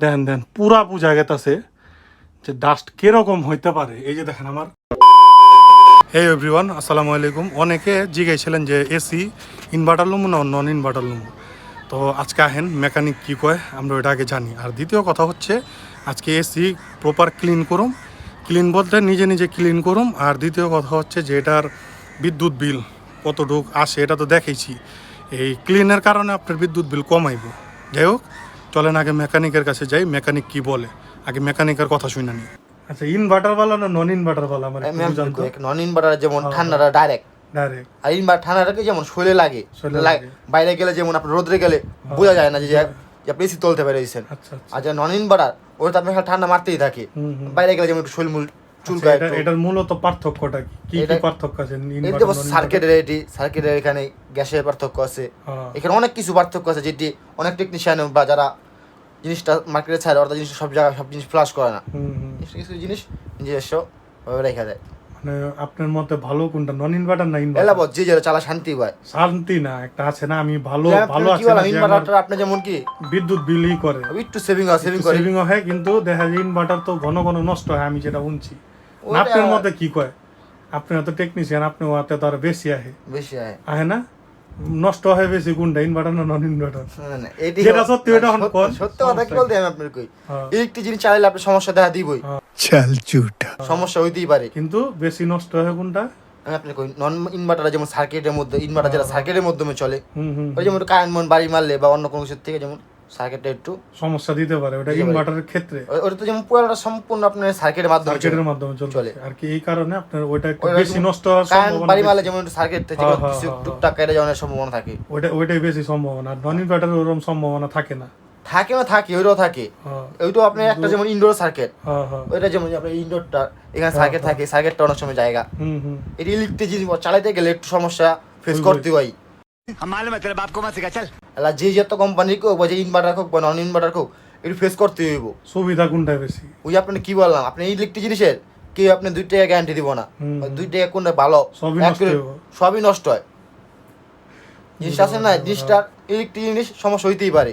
দেখেন দেন, পুরা বুঝা গেতাছে যে ডাস্ট কীরকম হইতে পারে। এই যে দেখেন আমার। হে এভরিওয়ান আসসালামু আলাইকুম। অনেকে জিজ্ঞাসছিলেন যে এসি ইনভার্টার লুমু না নন ইনভার্টার লুমু? তো আজকে আহেন মেকানিক কি কয়, আমরা ওটা আগে জানি। আর দ্বিতীয় কথা হচ্ছে, আজকে এসি প্রপার ক্লিন করুম। ক্লিন বলতে নিজে নিজে ক্লিন করুম। আর দ্বিতীয় কথা হচ্ছে যে এটার বিদ্যুৎ বিল কতটুক আসে, এটা তো দেখেছি এই ক্লিনের কারণে আপনার বিদ্যুৎ বিল কমাইব। যাই হোক চলেন আগে মেকানিকের কাছে যাই। মেকানিক কি বলে? আগে মেকানিকের কথা শুনে নিই আচ্ছা ইনভার্টার বালা না নন ইনভার্টার বালা আমার একটু বুঝান তো। নন ইনভার্টার যেমন ঠান্ডাটা ডাইরেক্ট ডাইরেক্ট আর ইনভার্টার ঠান্ডাটাকে যেমন শরীরে লাগে। বাইরে গেলে যেমন আপনার রোদ্রে গেলে বোঝা যায় না যে যে আপনি এসি তুলতে পেরেছেন আচ্ছা আচ্ছা। আর যে নন ইনভার্টার ওটা খালি ঠান্ডা মারতেই থাকে। বাইরে গেলে যেমন একটু শরীর মূল চুল আচ্ছা, এটা- এটার মূলত পার্থক্যটা কি? কি পার্থক্য আছে non-inverter? সার্কিটের এটি সার্কিটের এখানে গ্যাসের পার্থক্য আছে। হ্যাঁ। এখানে অনেক কিছু পার্থক্য আছে যেটি অনেক টেকনিশিয়ান বা যারা জিনিসটা মার্কেটে ছাড়ে ওরা জিনিসটা সব জায়গায় সব জিনিস ফ্লাশ করে না। কিছু কিছু জিনিস নিজস্ব ভাবে রেখা দেয়। মানে আপনার মতে ভালো কোনটা নন ইনভার্টার না ইনভার্টার বল যে যারা চালা শান্তি পায়। শান্তি না একটা আছে না আমি ভালো ভালো আছে না ইনভার্টার আপনি যেমন কি? বিদ্যুৎ বিলই করে। একটু সেভিং হয় সেভিং করে। সেভিং হয় কিন্তু দেখা যায় ইনভার্টার তো ঘন ঘন নষ্ট হয় আমি যেটা শুনছি। আপনার মতে কি কয়? আপনি তো টেকনিশিয়ান আপনি ওতে তো আর বেশি আহে। বেশি হয় আহে না? নষ্ট হয়ে গেছে কোনটা ইনভার্টার না নন ইনভার্টার যেটা সত্যি ওটা সত্য কথা কি বলতে আমি আপনার হ্যাঁ। কই? ইলেকট্রিক জিনিস চালালে আপনি সমস্যা দেখা দিবই। হ্যাঁ। চাল চুটা হ্যাঁ। সমস্যা হইতেই পারে। কিন্তু বেশি নষ্ট হয় কোনটা? আমি আপনি কই নন ইনভার্টার যেমন সার্কিটের মধ্যে ইনভার্টার যেটা সার্কিটের মাধ্যমে চলে ওই যেমন কারেন্ট মন বাড়ি মারলে বা অন্য কোনো কিছু থেকে যেমন সার্কিটটা একটু সমস্যা দিতে পারে ওটা দিতে পারে। ইনভার্টারের ক্ষেত্রে ও- ওটা তো যেমন পুরোটা সম্পূর্ণ আপনার সার্কিটের মাধ্যমে চলে সার্কিটের মাধ্যমে চলছে চলে। আর কি এই কারণে আপনার ওইটা একটু ওটা বেশি যেমন নষ্ট হওয়ার কারেন্ট সম্ভাবনা বাড়ি মারলে বেশি। যেমন একটু সার্কিট থেকে হ্যাঁ, হ্যাঁ, কিছু হ্যাঁ, টুকটাক কেটে যাওয়ার সম্ভাবনা থাকে ওইটা ওইটাই বেশি সম্ভাবনা নন ইনভার্টারের ওরকম সম্ভাবনা থাকে না থাকে না থাকে ওইটাও থাকে হ্যাঁ ওইটাও আপনার একটা যেমন ইনডোর সার্কিট হ্যাঁ হ্যাঁ ওইটা যেমন যে আপনার ইনডোরটা এখানে সার্কিট থাকে সার্কিটটা অনেক সময় জায়গা হুম হুম এটি ইলেকট্রিক জিনিস চালাইতে গেলে একটু সমস্যা ফেস ওই করতে হয় हम मालूम है तेरे बाप को मत सिखा चल আলা যে যত কোম্পানি হোক বা যে ইনভার্টার হোক বা নন ইনভার্টার হোক একটু ফেস করতে হইব। সুবিধা কোনটা বেশি? ওই আপনি কি বললাম আপনি ইলেকট্রিক জিনিসের কেউ আপনি দুই টাকা গ্যারান্টি দিব না। দুই টাকা কোনটা ভালো সবই নষ্ট হয়। জিনিসটা আছে না জিনিসটা ইলেকট্রিক জিনিস সমস্যা হইতেই পারে।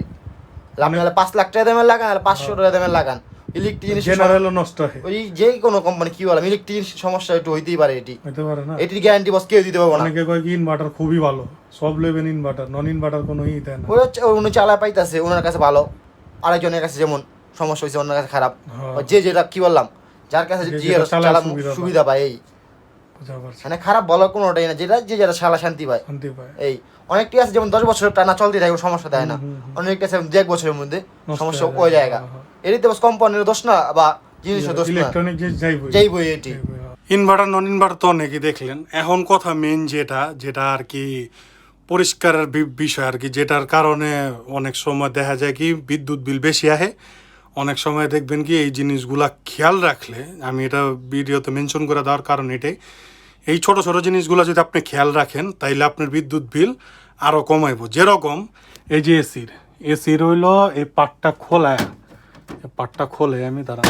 আপনি হলে পাঁচ লাখ টাকা দামের লাগান আর পাঁচশো টাকা দামের লাগান। ইলেকট্রিক জিনিস জেনারেলও নষ্ট হয়। ওই যে কোনো কোম্পানি কি বললাম ইলেকট্রিক সমস্যা একটু হইতেই পারে এটি। হইতে পারে না। এটির গ্যারান্টি বস কেউ দিতে পারব না। অনেকে কয় কি ইনভার্টার খুবই ভালো সব লেবেন ইনভার্টার নন ইনভার্টার কোনো ই দেয় না। ওই হচ্ছে উনি চালা পাইতাছে ওনার কাছে ভালো। আরেকজনের কাছে যেমন সমস্যা হয়েছে ওনার কাছে খারাপ। হ্যাঁ। যে যেটা কি বললাম যার কাছে যে যেটা চালা সুবিধা পায়। এই। মানে খারাপ বলার কোনোটাই না যেটা যে যারা শালা শান্তি পায়। শান্তি পায়। এই। অনেকটি আছে যেমন দশ বছর টানা চলতে থাকে সমস্যা দেয় না। অনেকটা আছে এক বছরের মধ্যে সমস্যা হয়ে ওই জায়গা। হ্যাঁ, এটিতে বস কোম্পানির দোষ না বা জিনিসের দোষ না। ইলেকট্রনিক যে বই এটি। ইনভার্টার নন ইনভার্টার তো অনেকেই দেখলেন। এখন কথা মেন যেটা যেটা আর কি পরিষ্কারের বি- বিষয় আর কি যেটার কারণে অনেক সময় দেখা যায় কি বিদ্যুৎ বিল বেশি আহে। অনেক সময় দেখবেন কি এই জিনিসগুলা খেয়াল রাখলে আমি এটা ভিডিওতে মেনশন করে দেওয়ার কারণ এটাই এই ছোট ছোট জিনিসগুলো যদি আপনি খেয়াল রাখেন তাইলে আপনার বিদ্যুৎ বিল আরও কমাইব। যেরকম এই যে এসির এসির হইল এই পাটটা খোলা পাটটা খোলে, আমি দাঁড়া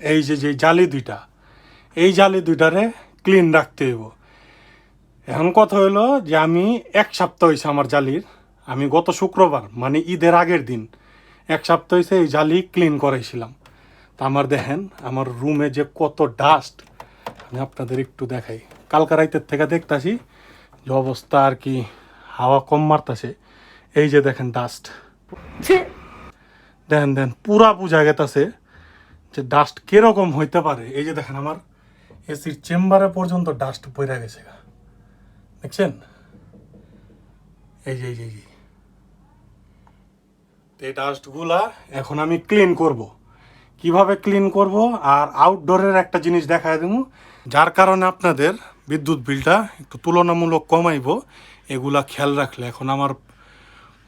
এই যে যে জালি দুইটা, এই জালি দুইটারে ক্লিন রাখতে হইব। এখন কথা হইল যে আমি এক সপ্তাহ হয়েছে আমার জালির, আমি গত শুক্রবার মানে ঈদের আগের দিন, এক সপ্তাহ হয়েছে এই জালি ক্লিন করাইছিলাম। তা আমার দেখেন, আমার রুমে যে কত ডাস্ট আমি আপনাদের একটু দেখাই। কালকা রাইতের থেকে দেখতাছি যে অবস্থা আর কি, হাওয়া কম মারতাছে। এই যে দেখেন ডাস্ট দেখেন দেখেন পুরা বুঝা গেতাছে যে ডাস্ট কীরকম হইতে পারে। এই যে দেখেন আমার এসির চেম্বারে পর্যন্ত ডাস্ট পড়ে গেছে। দেখছেন? এই যে এই যে এই ডাস্টগুলা এখন আমি ক্লিন করব। কীভাবে ক্লিন করব? আর আউটডোরের একটা জিনিস দেখায় দেবো যার কারণে আপনাদের বিদ্যুৎ বিলটা একটু তুলনামূলক কমাইব। এগুলা খেয়াল রাখলে এখন আমার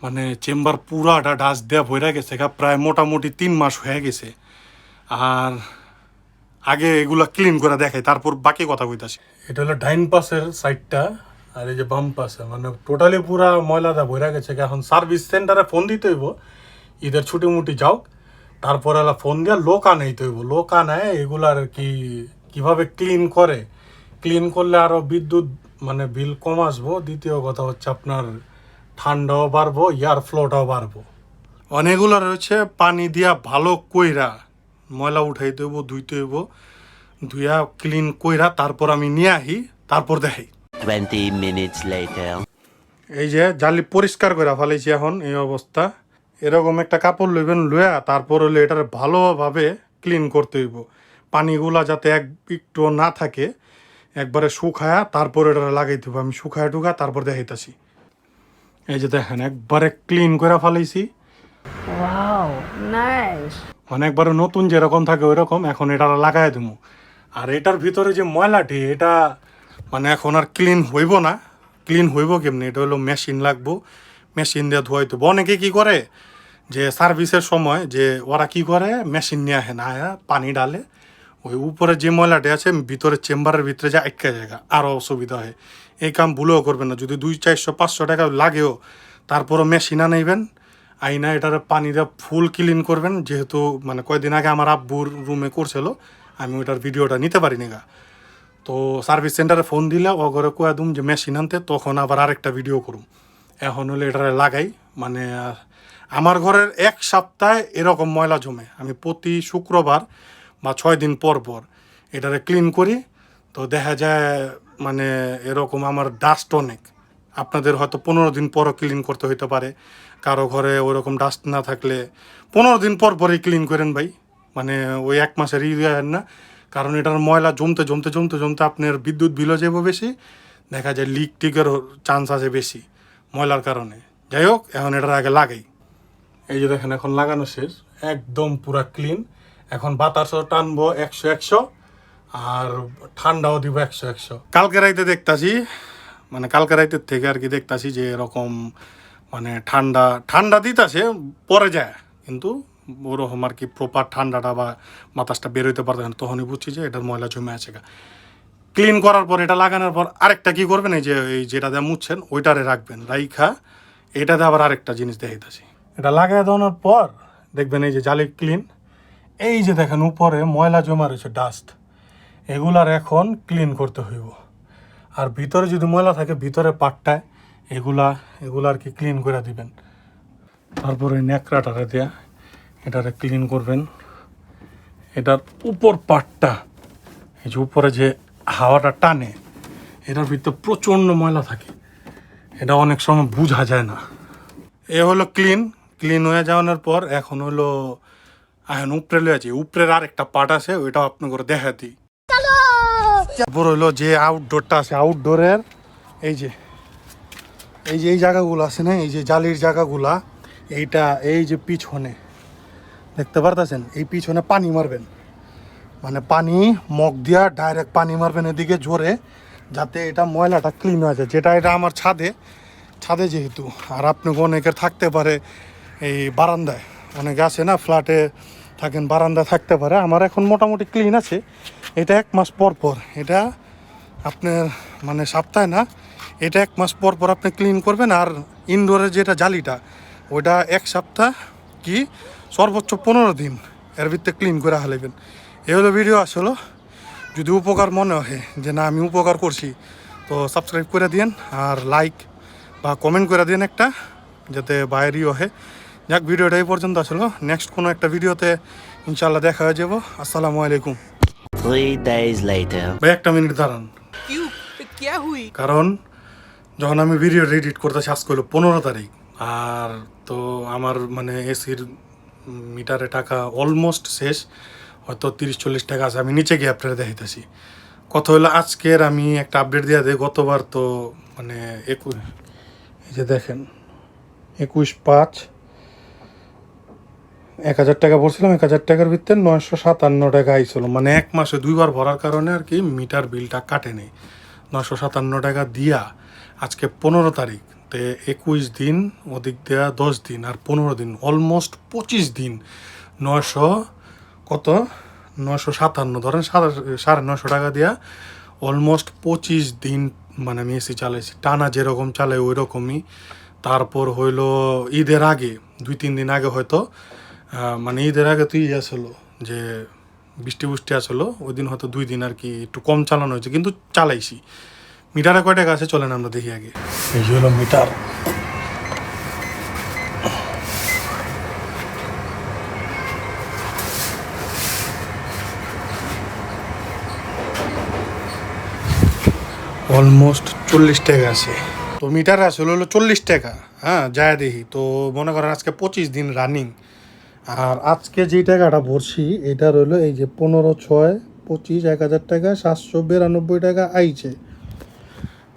মানে চেম্বার পুরাটা ডাস্ট দেওয়া বইরা গেছে প্রায় মোটামুটি তিন মাস হয়ে গেছে। আর আগে এগুলা ক্লিন করে দেখাই, তারপর বাকি কথা কইতাছি। এটা হলো ডাইন পাশের সাইডটা, আর এই যে বাম পাশে মানে টোটালি পুরা ময়লাদা বইরা গেছে এখন সার্ভিস সেন্টারে ফোন দিতে হইব, ঈদের ছুটি মুটি যাও, তারপর এলা ফোন দিয়ে লোক আনাইতে হইব। লোক আনায় এগুলার কি, কীভাবে ক্লিন করে? ক্লিন করলে আরও বিদ্যুৎ মানে বিল কম আসব। দ্বিতীয় কথা হচ্ছে আপনার ঠান্ডাও বাড়বো এয়ার ফ্লোটাও বাড়বো। অনেকগুলো রয়েছে পানি দিয়া ভালো কইরা ময়লা উঠাই হইব ধুইতে হইব ধুইয়া ক্লিন কইরা তারপর আমি নিয়ে আহি তারপর দেখাই। 20 minutes later. এই যে জালি পরিষ্কার করে ফেলেছি এখন এই অবস্থা। এরকম একটা কাপড় লইবেন লইয়া তারপর হলে এটার ভালোভাবে ক্লিন করতে হইব। পানিগুলা যাতে এক একটু না থাকে একবারে শুকায়া তারপর এটা লাগাইতে হইব। আমি শুকায়া টুকা তারপর দেখাইতাছি। এই যে দেখেন একবারে ক্লিন করে ফেলাইছি। Nice. অনেকবারে নতুন যেরকম থাকে ওই রকম এখন এটা লাগাই দেবো আর এটার ভিতরে যে ময়লাটি এটা মানে এখন আর ক্লিন হইব না। ক্লিন হইব কেমনি? এটা হলো মেশিন লাগবো। মেশিন দিয়ে ধোয়াইতে হবে অনেকে কি করে যে সার্ভিসের সময় যে ওরা কি করে মেশিন নিয়ে আসে না পানি ডালে ওই উপরে যে ময়লাটি আছে ভিতরে চেম্বারের ভিতরে যা একটা জায়গা আরও অসুবিধা হয়। এই কাম ভুলেও করবেন না। যদি দুই চারশো, পাঁচশো টাকা লাগেও, তারপরও মেশিন আনাইবেন। আইনা এটার পানি দিয়ে ফুল ক্লিন করবেন। যেহেতু মানে কয়েকদিন আগে আমার আব্বুর রুমে করছিল, আমি ওটার ভিডিওটা নিতে পারিনি গা। তো সার্ভিস সেন্টারে ফোন দিলে ঘরে কয়া দুম যে মেশিন আনতে, তখন আবার আরেকটা ভিডিও করুম। এখন হলে এটারে লাগাই মানে আমার ঘরের এক সপ্তাহে এরকম ময়লা জমে। আমি প্রতি শুক্রবার বা ছয় দিন পর পর এটারে ক্লিন করি। তো দেখা যায় মানে এরকম আমার ডাস্ট অনেক। আপনাদের হয়তো পনেরো দিন পরও ক্লিন করতে হইতে পারে। কারও ঘরে ওরকম ডাস্ট না থাকলে পনেরো দিন পর পরই ক্লিন করেন ভাই। মানে ওই এক মাসের ই না। কারণ এটার ময়লা জমতে জমতে জমতে জমতে আপনার বিদ্যুৎ বিলও যাব বেশি। দেখা যায় লিক টিকের চান্স আছে বেশি ময়লার কারণে। যাই হোক, এখন এটার আগে লাগাই। এই যে দেখেন, এখন লাগানো শেষ। একদম পুরা ক্লিন এখন বাতাসও টানবো একশো একশো। আর ঠান্ডাও দিব একশো একশো। কালকে রাইতে দেখতাছি মানে কালকে রাইতের থেকে আর কি দেখতাছি যে এরকম মানে ঠান্ডা ঠান্ডা দিতাছে পরে যায়। কিন্তু ওরকম আর কি প্রপার ঠান্ডাটা বা বাতাসটা বেরোইতে পারতেছে না তখনই বুঝছি যে এটার ময়লা জমে আছে গা। ক্লিন করার পর এটা লাগানোর পর আরেকটা কি করবেন এই যে এই যেটা দিয়ে মুছছেন ওইটারে রাখবেন। রাইখা এটাতে আবার আরেকটা জিনিস দেখাইতেছি। এটা লাগাই দেওয়ানোর পর দেখবেন এই যে জালি ক্লিন এই যে দেখেন উপরে ময়লা জমা রয়েছে ডাস্ট এগুলার এখন ক্লিন করতে হইব। আর ভিতরে যদি ময়লা থাকে, ভিতরে পাটটায় এগুলা এগুলা আর কি ক্লিন করে দিবেন। তারপরে ন্যাকড়াটারে দেয়া এটারে ক্লিন করবেন। এটার উপর পাটটা, এই যে উপরে যে হাওয়াটা টানে, এটার ভিতরে প্রচণ্ড ময়লা থাকে। এটা অনেক সময় বোঝা যায় না। এ হলো ক্লিন ক্লিন হয়ে যাওয়ানোর পর এখন হলো এখন উপরে লয়ে উপরের আর একটা আছে, ওইটাও আপনি করে দেখা দিই। তারপর হলো যে আউটডোরটা আছে আউটডোরের এই যে এই যে এই জায়গাগুলো আছে না, এই যে জালির জায়গাগুলা, এইটা এই যে পিছনে, দেখতে পারতেছেন? এই পিছনে পানি মারবেন। মানে পানি, মগ দিয়া ডাইরেক্ট পানি মারবেন এদিকে জোরে, যাতে এটা ময়লাটা ক্লিন হয়ে যায়। যেটা এটা আমার ছাদে ছাদে যেহেতু, আর আপনি অনেকের থাকতে পারে এই বারান্দায়। অনেকে আছে না ফ্ল্যাটে থাকেন, বারান্দায় থাকতে পারে। আমার এখন মোটামুটি ক্লিন আছে। এটা এক মাস পর পর। এটা আপনার মানে সপ্তাহে না, এটা এক মাস পর পর আপনি ক্লিন করবেন আর ইনডোরের যেটা জালিটা, ওইটা এক সপ্তাহ কি সর্বোচ্চ পনেরো দিন এর ভিতরে ক্লিন করে হালাইবেন। এ হলো ভিডিও আসলো যদি উপকার মনে হয় যে না, আমি উপকার করছি, তো সাবস্ক্রাইব করে দিন আর লাইক বা কমেন্ট করে দিন একটা, যাতে বাইরেও হয়। যাক ভিডিওটা এই পর্যন্ত আসলো নেক্সট কোনো একটা ভিডিওতে ইনশাল্লাহ দেখা হয়ে যাব। আসসালামু আলাইকুম। Three days later. একটা মিনিট দাঁড়ান। কারণ যখন আমি ভিডিও এডিট করতে আজ করল পনেরো তারিখ। আর তো আমার মানে এসির মিটারে টাকা অলমোস্ট শেষ। হয়তো তিরিশ চল্লিশ টাকা আছে আমি নিচে গিয়ে আপনারা দেখাইতেছি। কথা হলো আজকের আমি একটা আপডেট দিয়ে দিই গতবার তো মানে একুশ এই যে দেখেন একুশ পাঁচ এক হাজার টাকা ভরছিলাম, এক হাজার টাকার ভিতরে নয়শো সাতান্ন টাকা আইছিল। মানে এক মাসে দুইবার ভরার কারণে আর কি মিটার বিলটা কাটে নেই নয়শো সাতান্ন টাকা দিয়া আজকে পনেরো তারিখ, তে একুশ দিন, ওদিক দেয়া দশ দিন আর পনেরো দিন অলমোস্ট পঁচিশ দিন, নয়শো কত? নয়শো সাতান্ন, ধরেন সাড়ে- নয়শো টাকা দিয়া অলমোস্ট পঁচিশ দিন মানে আমি এসি চালাইছি। টানা যেরকম চালাই ওই রকমই তারপর হইল ঈদের আগে, দুই, তিন দিন আগে হয়তো মানে ঈদের আগে তো ইয়ে আসলো যে বৃষ্টি বৃষ্টি আসলো ওই দিন হয়তো দুই দিন আর কি একটু কম চালানো হয়েছে কিন্তু চালাইছি। মিটারে কয়টা গাছে চলেন আমরা দেখি আগে? এই হলো মিটার। অলমোস্ট চল্লিশ টাকা আছে। তো মিটার আসলে হলো চল্লিশ টাকা হ্যাঁ যায় দেখি। তো মনে করেন আজকে পঁচিশ দিন রানিং আর আজকে যে টাকাটা ভরছি, এটা রইল এই যে পনেরো ছয় পঁচিশ এক হাজার টাকা, সাতশো বিরানব্বই টাকা আইছে।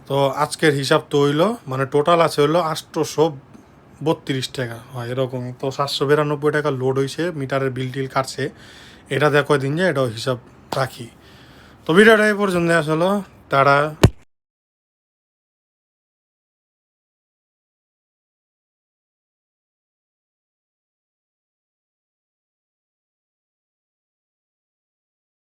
তো আজকের হিসাব তো হইল মানে টোটাল আছে হইল আটশোশো বত্রিশ টাকা। হয় এরকম, তো সাতশো বিরানব্বই টাকা লোড হয়েছে মিটারের বিল টিল কাটছে। এটা দেখো দিন যে, এটাও হিসাব রাখি। তো ভিডিওটা এই পর্যন্ত আসলো তারা